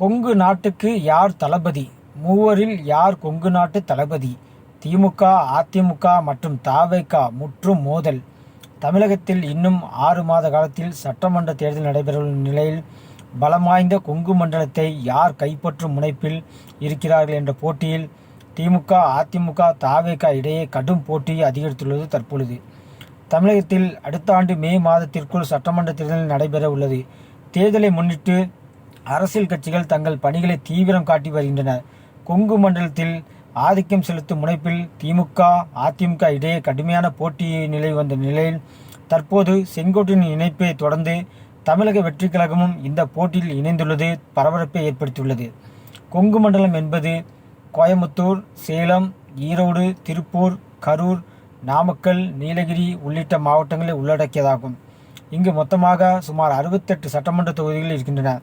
கொங்கு நாட்டுக்கு யார் தளபதி? மூவரில் யார் கொங்கு நாட்டு தளபதி? திமுக அதிமுக மற்றும் தாவேகா முற்றும் மோதல். தமிழகத்தில் இன்னும் ஆறு மாத காலத்தில் சட்டமன்ற தேர்தல் நடைபெறும் நிலையில் பலம் வாய்ந்த கொங்கு மண்டலத்தை யார் கைப்பற்றும் முனைப்பில் இருக்கிறார்கள் என்ற போட்டியில் திமுக அதிமுக தாவேக இடையே கடும் போட்டி அதிகரித்துள்ளது தற்பொழுது. தமிழகத்தில் அடுத்த ஆண்டு மே மாதத்திற்குள் சட்டமன்ற தேர்தல் நடைபெற உள்ளது. தேர்தலை முன்னிட்டு அரசியல் கட்சிகள் தங்கள் பணிகளை தீவிரம் காட்டி வருகின்றன. கொங்கு மண்டலத்தில் ஆதிக்கம் செலுத்தும் முனைப்பில் திமுக அதிமுக இடையே கடுமையான போட்டி நிலை வந்த நிலையில் தற்போது செங்கோட்டின் இணைப்பை தொடர்ந்து தமிழக வெற்றிக் கழகமும் இந்த போட்டியில் இணைந்துள்ளது பரபரப்பை ஏற்படுத்தியுள்ளது. கொங்கு மண்டலம் என்பது கோயம்புத்தூர் சேலம் ஈரோடு திருப்பூர் கரூர் நாமக்கல் நீலகிரி உள்ளிட்ட மாவட்டங்களை உள்ளடக்கியதாகும். இங்கு மொத்தமாக சுமார் அறுபத்தெட்டு சட்டமன்ற தொகுதிகள் இருக்கின்றன.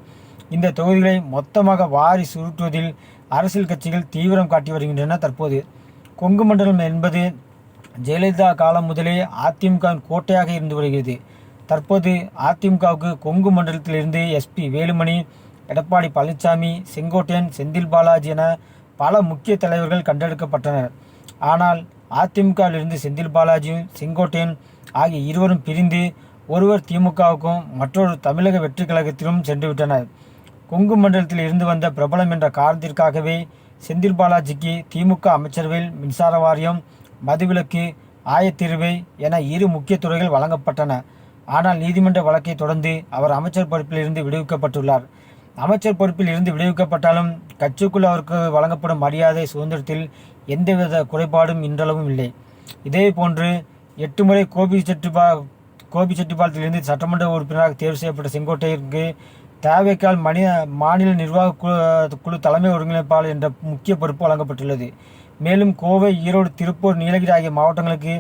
இந்த தொகுதிகளை மொத்தமாக வாரி சுருட்டுவதில் அரசியல் கட்சிகள் தீவிரம் காட்டி வருகின்றன தற்போது. கொங்கு மண்டலம் என்பது ஜெயலலிதா காலம் முதலே அதிமுகவின் கோட்டையாக இருந்து வருகிறது. தற்போது அதிமுகவுக்கு கொங்கு மண்டலத்திலிருந்து எஸ்பி வேலுமணி எடப்பாடி பழனிசாமி செங்கோட்டையன் செந்தில் பாலாஜி என பல முக்கிய தலைவர்கள் கண்டெடுக்கப்பட்டனர். ஆனால் அதிமுகவிலிருந்து செந்தில் பாலாஜியும் செங்கோட்டையன் ஆகிய இருவரும் பிரிந்து ஒருவர் திமுகவுக்கும் மற்றொரு தமிழக வெற்றி கழகத்திலும் சென்றுவிட்டனர். கொங்கு மண்டலத்தில் இருந்து வந்த பிரபலம் என்ற காரணத்திற்காகவே செந்தில் பாலாஜிக்கு திமுக அமைச்சரவையில் மின்சார வாரியம் மதுவிலக்கு ஆயத்தீர்வை என இரு முக்கிய துறைகள் வழங்கப்பட்டன. ஆனால் நீதிமன்ற வழக்கை தொடர்ந்து அவர் அமைச்சர் பொறுப்பில் இருந்து விடுவிக்கப்பட்டுள்ளார். அமைச்சர் பொறுப்பில் இருந்து விடுவிக்கப்பட்டாலும் கட்சிக்குள் அவருக்கு வழங்கப்படும் மரியாதை சுதந்திரத்தில் எந்தவித குறைபாடும் இன்றளவும் இல்லை. இதே போன்று எட்டு முறை கோபி செட்டிபா கோபி செட்டிபாலத்திலிருந்து சட்டமன்ற உறுப்பினராக தேர்வு செய்யப்பட்ட செங்கோட்டையருக்கு தேவைக்கால் மனித மாநில நிர்வாக குழு குழு தலைமை ஒருங்கிணைப்பாளர் என்ற முக்கிய பொறுப்பு வழங்கப்பட்டுள்ளது. மேலும் கோவை ஈரோடு திருப்பூர் நீலகிரி ஆகிய மாவட்டங்களுக்கு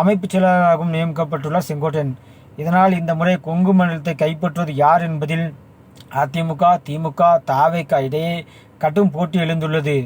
அமைப்பு செயலாளராகவும் நியமிக்கப்பட்டுள்ளார் செங்கோட்டையன். இதனால் இந்த முறை கொங்கு மண்டலத்தை கைப்பற்றுவது யார் என்பதில் அதிமுக திமுக தாவேக்கா இடையே கடும் போட்டி எழுந்துள்ளது.